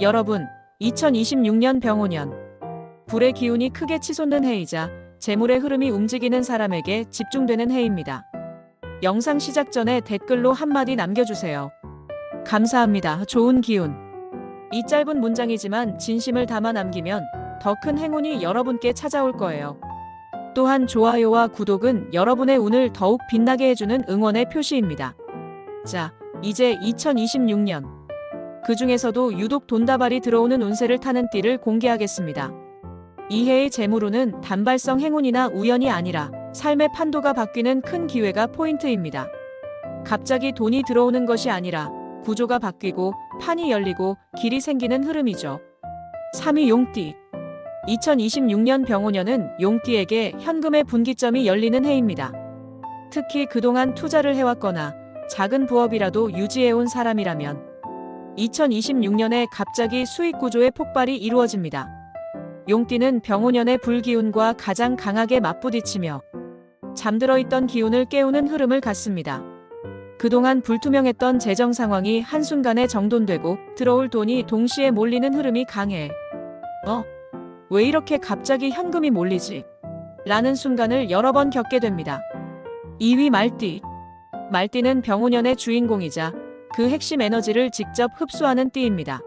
여러분, 2026년 병오년. 불의 기운이 크게 치솟는 해이자 재물의 흐름이 움직이는 사람에게 집중되는 해입니다. 영상 시작 전에 댓글로 한마디 남겨주세요. 감사합니다. 좋은 기운. 이 짧은 문장이지만 진심을 담아 남기면 더 큰 행운이 여러분께 찾아올 거예요. 또한 좋아요와 구독은 여러분의 운을 더욱 빛나게 해주는 응원의 표시입니다. 자, 이제 2026년. 그 중에서도 유독 돈다발이 들어오는 운세를 타는 띠를 공개하겠습니다. 이 해의 재물운은 단발성 행운이나 우연이 아니라 삶의 판도가 바뀌는 큰 기회가 포인트입니다. 갑자기 돈이 들어오는 것이 아니라 구조가 바뀌고 판이 열리고 길이 생기는 흐름이죠. 3위 용띠. 2026년 병오년은 용띠에게 현금의 분기점이 열리는 해입니다. 특히 그동안 투자를 해왔거나 작은 부업이라도 유지해온 사람이라면 2026년에 갑자기 수익 구조의 폭발이 이루어집니다. 용띠는 병오년의 불기운과 가장 강하게 맞부딪히며 잠들어 있던 기운을 깨우는 흐름을 갖습니다. 그동안 불투명했던 재정 상황이 한순간에 정돈되고 들어올 돈이 동시에 몰리는 흐름이 강해. 어? 왜 이렇게 갑자기 현금이 몰리지? 라는 순간을 여러 번 겪게 됩니다. 2위 말띠. 말띠는 병오년의 주인공이자 그 핵심 에너지를 직접 흡수하는 띠입니다.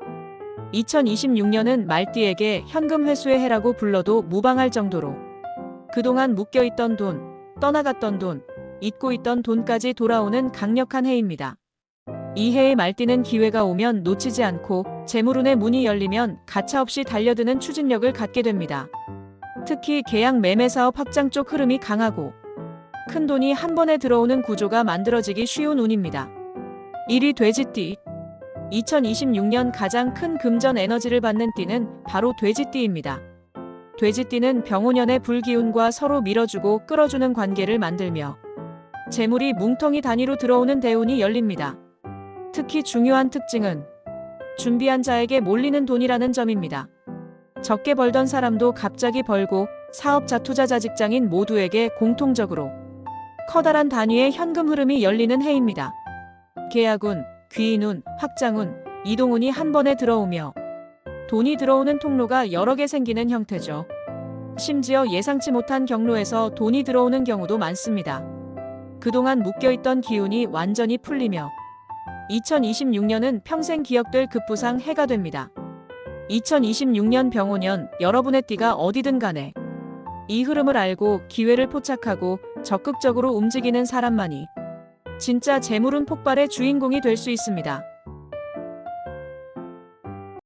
2026년은 말띠에게 현금 회수의 해라고 불러도 무방할 정도로 그동안 묶여있던 돈, 떠나갔던 돈, 잊고 있던 돈까지 돌아오는 강력한 해입니다. 이 해의 말띠는 기회가 오면 놓치지 않고 재물운의 문이 열리면 가차없이 달려드는 추진력을 갖게 됩니다. 특히 계약 매매 사업 확장 쪽 흐름이 강하고 큰 돈이 한 번에 들어오는 구조가 만들어지기 쉬운 운입니다. 1위 돼지띠 2026년 가장 큰 금전 에너지를 받는 띠는 바로 돼지띠입니다. 돼지띠는 병오년의 불기운과 서로 밀어주고 끌어주는 관계를 만들며 재물이 뭉텅이 단위로 들어오는 대운이 열립니다. 특히 중요한 특징은 준비한 자에게 몰리는 돈이라는 점입니다. 적게 벌던 사람도 갑자기 벌고 사업자 투자자 직장인 모두에게 공통적으로 커다란 단위의 현금 흐름이 열리는 해입니다. 계약운, 귀인운, 확장운, 이동운이 한 번에 들어오며 돈이 들어오는 통로가 여러 개 생기는 형태죠. 심지어 예상치 못한 경로에서 돈이 들어오는 경우도 많습니다. 그동안 묶여있던 기운이 완전히 풀리며 2026년은 평생 기억될 급부상 해가 됩니다. 2026년 병오년 여러분의 띠가 어디든 간에 이 흐름을 알고 기회를 포착하고 적극적으로 움직이는 사람만이 진짜 재물운 폭발의 주인공이 될 수 있습니다.